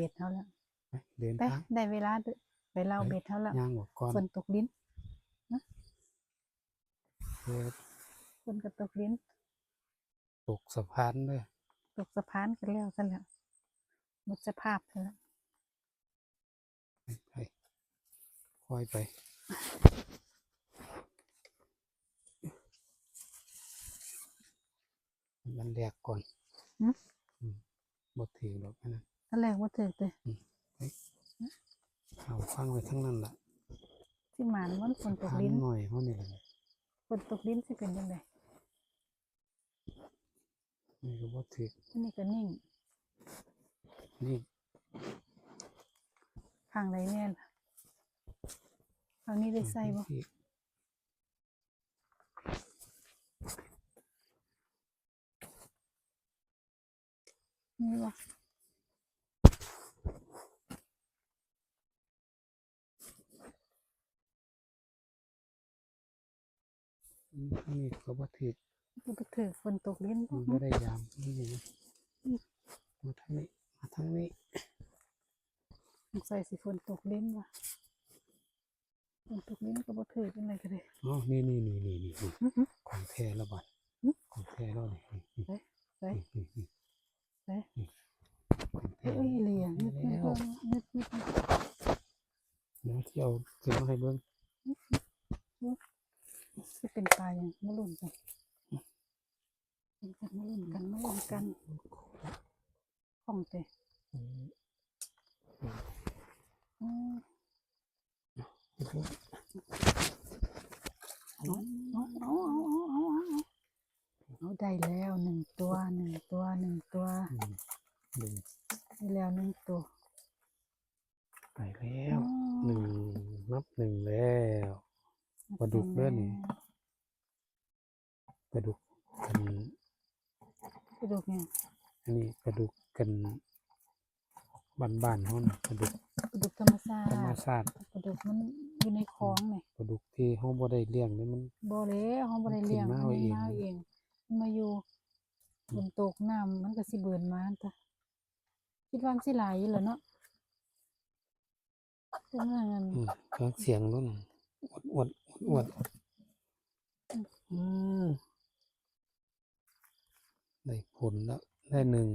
เบ็ดเท่าแล้วไปเดินไปทางได้เวลาเด้อไปเล่าเบ็ดเท่าแล้วย่างออกก่อนฝนตกลิ้นเพื่อฝนก็ตกลิ้น ตกสะพานด้วยตกสะพานกันแล้วซะแล้วหมดสภาพซะแล้วไปไปค่อยไปมันแรกก่อนอืมบ่ถือหรอกอันนั้น ตอนแรกว่าถึกเลยเอาฟังไว้ทั้งนั้นล่ะที่หมานมันฝนตกทานลิ้นหน่อยเท่านี้แหละฝนตกลิ้นสิเป็นยังไงนี่ก็บ่ถืออันนี้ก็นิ่งนี่ข้างใดแน่ล่ะข้างนี้ได้ใส่บ่ที่นี่บ่ นี่ก็บ่ถือก็ไปถึกฝนตกลิ้นมับ่นบ่ได้ยามนี่นะมาทางนี้มาทางนี้สงสัยสิฝนตกลิ้นว่ะฝนตกลิ้นก็บ่ถึกเป็นไรก็ได้อ๋อนี่นี่นี่นี่นี่นี่อื้อหือของแท้แล้วบัดหึของแท้แล้วนี่นี่ไปไปนี่นี่นี่ไปของแท้เอ้ยเหลี่ยงนึกนึกแล้วนึกนึกเดี๋ยวที่เอาขึ้นมาให้เบิ่ง จะเป็นปลาอย่ามะลุ่นกันกันมะลุ่นกันมะลุ่นกันของเตะเอาได้แล้วหนึ่งตัวหนึ่งตัวหนึ่งตัวได้แล้วหนึ่งตัวได้แล้วหนึ่งนับหนึ่งแล้ว ปลาดุกเด้อนี่ปลาดุกกันปลาดุกเนี่ยอันนี้ปลาดุกกันบ้านๆเฮานะปลาดุกปลาดุกธรรมชาธรรมติชาติปลาดุกมันอยู่ในคลองเนี่ยปลาดุกที่เฮาบ่ได้เลี้ยงนี่มันบ่เลยเขาบ่ได้เลี้ยงขึ้มันนมาเอาเองมาเองมันมาอยู่ฝนตกน้ำมันก็สิเบิ่นมาจ้ะคิดว่ามันสิหลายอยู่แหล้วเนาะตรงนั้นอืมฟังเสียงนู่น อวดอวดอวดอวดอืมได้ผลแล้วได้หนึ่ง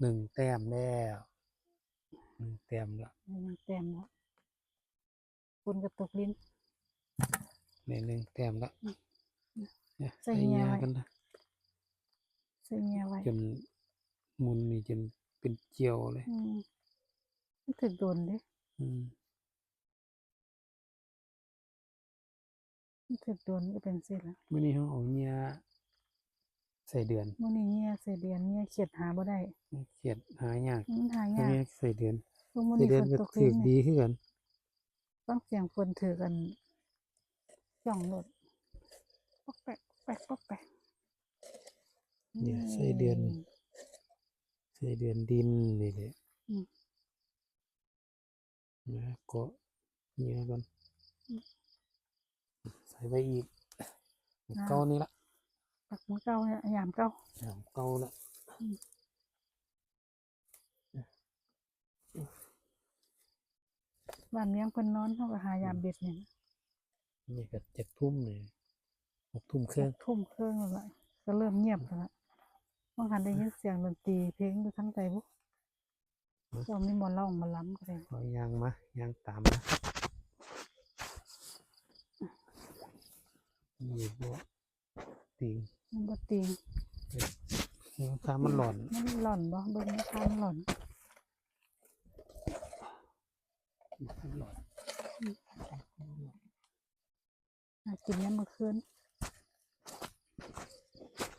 หนึ่งแต้มแล้วหนึ่งแต้มแล้วมันเต็มแล้วฝนก็ตกลิ้นได้หนึ่งแต้มแล้วเนี่ยใส่ใส่เงียยาไว้กันนะใส่เงียไว้จนมุนนี่จนเป็นเจียวเลยอืมมันถึกโดนเด้อืม มันถึกโดนก็เป็นสิละมื่อนี้เขาเอาเนียใส่เดือนมื้อนี้เงียใส่เดือนเงียเขียดหาบ่ได้เขียดหายากมันหายากเนียใส่เดือนช่วงมื้อใส่นี้เดือฝนนก็ตกถืลิ้อนเนี่ยดีขึ้นกันฟังเสียงฝนถือกันจ่องรถปอกแปกปอกแปกปอกแปกเนี่ยใส่เดือนมใส่เดือนดินนี่แหละอืมนะก็เนียกันใส่ ไว้อีกเก้านี่ละปักมือเก้าเนี่ยยามเก้าสามเก้าละบ้านเลี้ยงเพิ่นนอนเขาก็หายามเบ็ดเนี่ยนี่ก็เจ็ดทุ่มเลยหกทุ่มครึ่งทุ่มเครื่องแล้วล่ะก็เริ่มเงียบแล้วล่ะบางคันได้ยินเสียงดนตรีเพลงอยู่ทั้งใจบุเรามีหมอล่องหมาล้ำก็ได้ขอยางมายางตามนะ นี่บัวติงมันบ่ติงยางตามมันหล่อนมันหล่อนบ่เบิ่งมันทานหล่อนมันหล่อนหากินเนี่ยามมื่อคืน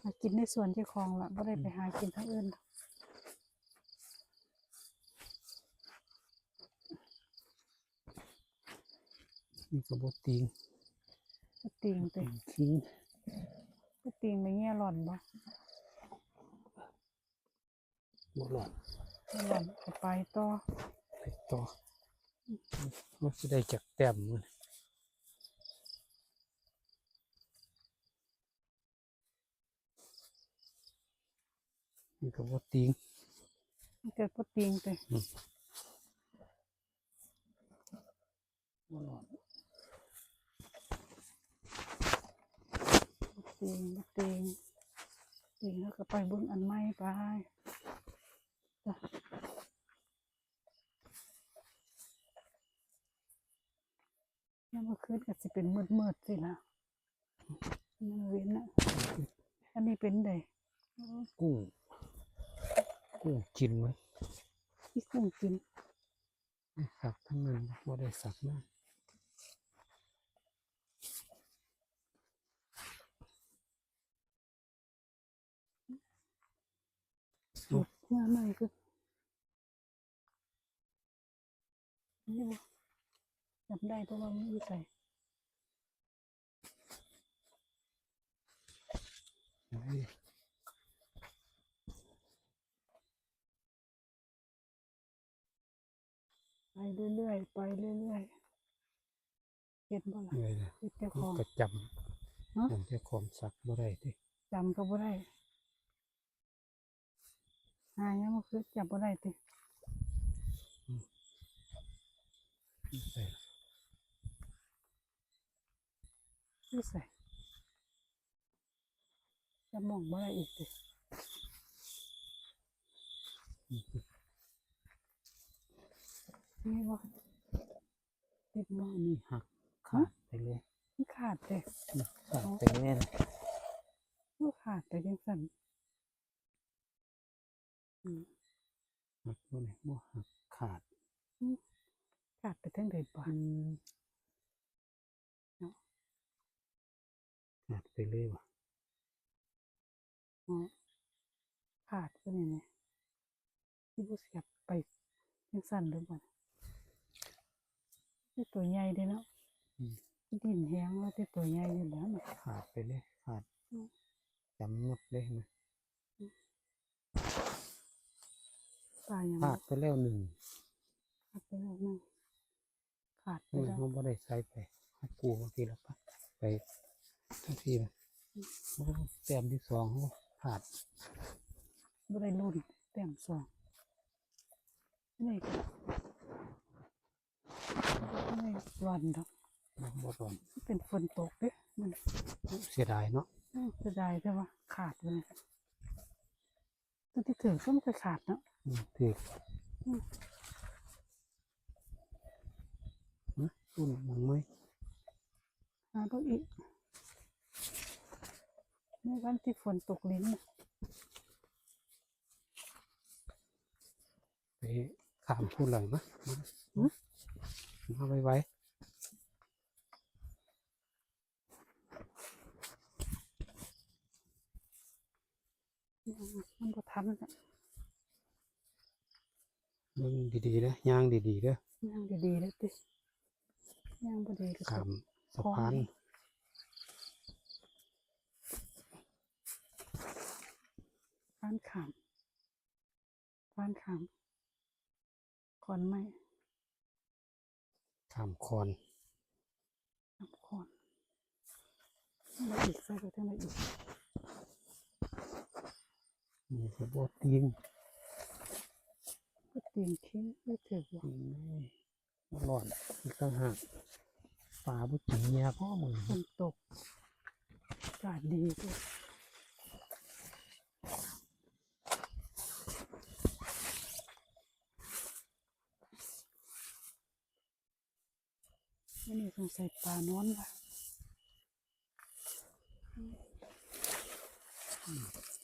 หากินในสวนเจ้าของละบ่ได้ไปหากินทั้งอื่นนี่ก็บัติงบ่ ติงต้งไปติงไปเงี้ยหล่อนปะหมดหลอนหล่อนก็ไปต่อไปต่อมันจะได้จักเต็มมันก็บ่ติงมันก็บ่ติงติหมดหลอน มตีงมาตีงตีงแล้วก็ไปเบิ่งอันใหม่ไปจ้ะยามมื้อคืนก็สิเป็นมืดๆสิล่ะมันเว้นอะอันนี้เป็นไดกุ้งกุ้งกินไหมที่กุ้งกินไม่สักทั้งนั้นบ่ได้สักนะสุด งานใหม่คือนี่บ่จำได้เพราะว่ามันอยู่ใส่เฮ้ยไปเรื่อยๆ ไปเรื่อยๆเห็นบ่ล่ะเหนื่อยเลยเห็นเจ้าขมันองก็จฮะำจำเจ้าของสักบ่ได้เดิจำก็บ่ได้ หายังมาคือจำบ่ได้ติใส่คือใส่จะมองบ่ได้อีกตินี่ว่าติดบ่นี่หักขาดไปเลยมันขาดเด้นี่ขาดไปเลยนะมันขาดแต่ยังสั่นอืม หักบ่ไหนบ่หักขาด ขาดไปทั้งใดบ่อืมขาดไปเลยว่ะอ๋อขาดไปนี่นี่ที่บ่เสียบไปยังสั่นหรือบ่ที่ตัวใหญ่เด้เนาะอืมดินแห้งแล้วที่ตัวใหญ่อยู่แล้วน่ะขาดไปเลยขาดอืมจำงับเลยนะ ตายยังขาดไปแล้วหนึ่งขาดไปแล้วนึงขาดไปนี่แล้วเขาบ่ได้ใส่ไปเขาปูบางทีแล้วปะไปทั้งทีนะโอ้แต้มที่สองเขาขาดบ่ได้รุ่นแต้มสองนี่ก็ไม่วันดอกบ่ตอนเป็นฝนตกเด้มันเสียดายเนาะอืมจะได้ใช่ปะขาดเลย ตัวที่ถือก็ไม่เคยขาดเนาะอืมถืออมนะตุ้นมองไหมหาก็อีกในวันที่ฝนตกลิ้นน่ะไปขามพูดเลยนะมาไว้ไว้ มันก็ ทันน่ะเบิ่งดีๆนะย่างดีๆเด้อย่างดีๆเลยติย่างบ่ดีก็ขามสะพานฟานขามฟานขามคอนไม้ขามคอนขามคอนแล้วอีกใส่ไปทั้งไหนอีก มีกระบอกตีนก็เตรียมทิ้งไม่ถือว่าอืมมาหลอดอีกต่างหากปลาบุจิเมียพ่อมึงฝนตกอากาศดีด้วยอันนี้สงสัยปลานอนว่ะ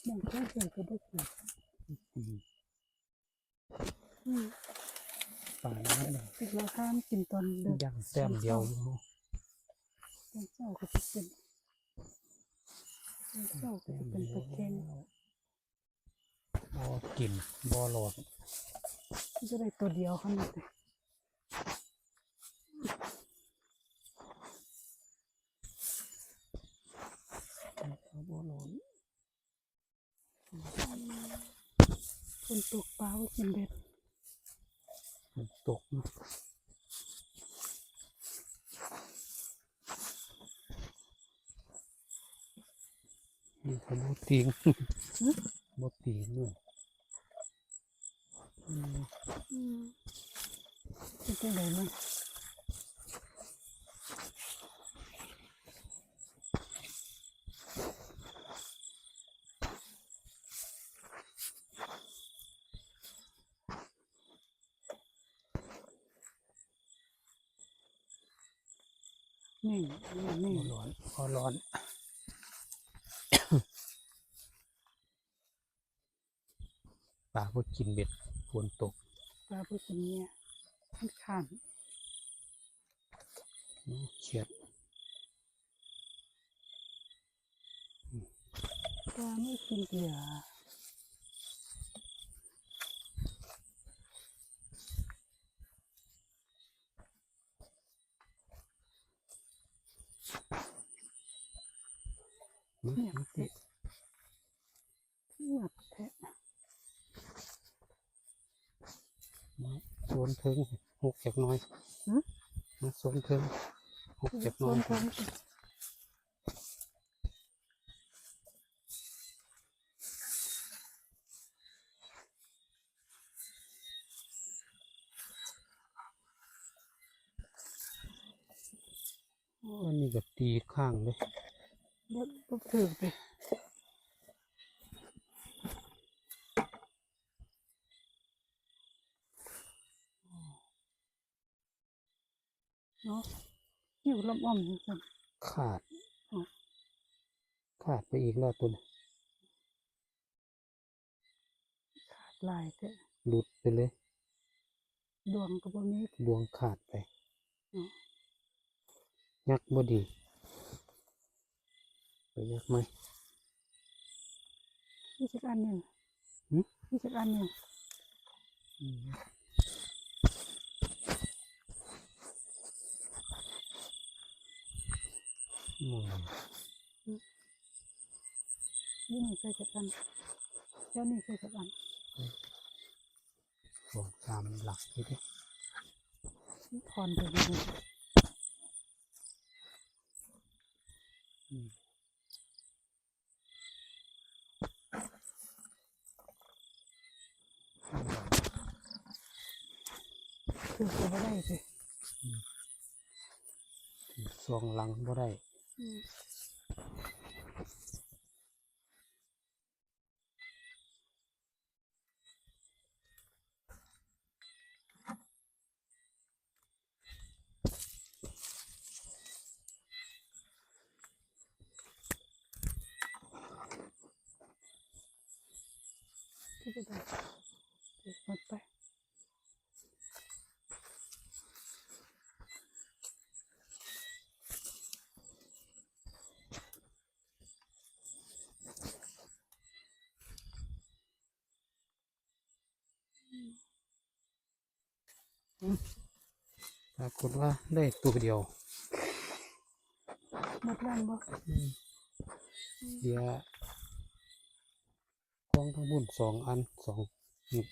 มองแค่เดียวก็บ่เกิดอืมอืมปลาน้ำเลยติดเราห้ามกินตอนเดินย่างแต้มเดียวอยู่ตอนเช้าก็จะเป็นตอนเช้าก็จะเป็นตะเค็งบ่กินบ่หลอดจะได้ตัวเดียวเท่านั้นเลย บ่หลอด ค นตกปลาก็กินเบ็ดมันตกเนาะนี่เขาบ่ติงบ่ตีนนู่นอืมเป็นจังไดมั นนี่นี่พอร้อนพอร้อนปลาพวกกินเบ็ดฝนตกปลาผู้กินเนี่ยมันข้ามเขียดปลาไม่กินเหยื่อ อืม เงียบแท้เงียบแท้ โซน เทิงหกจากหน้อยหืมมาโซนเทิงหกจากหน้อยส่วนของอันนี้ก็ตีข้างเลยบ่บ่ถือไป เนาะอยู่ลำอ่อมจังซั่นขาดอ๋อขาดไปอีกแล้วตัวนี้ขาดลายแท้หลุดไปเลย ดวงก็บ่มีดวงขาดไปอ๋อยักบ่ดีไปยักไหมมีสักอันหนึ่งหึมีสักอันหนึ่ง อืมอืมนี่นี่ใส่สักอันเจ้านี่ใส่สักอันสองสามหลักนี่ดิถอนไปเลยอืมคือจะไม่ได้สิสองหลังบ่ได้อืมที่จะได้ เดี๋ยว ปปรากฏว่าได้ตัวเดียวหมดแรงบ่อืมเดียวกองทั้งบุญสองอันสองนี่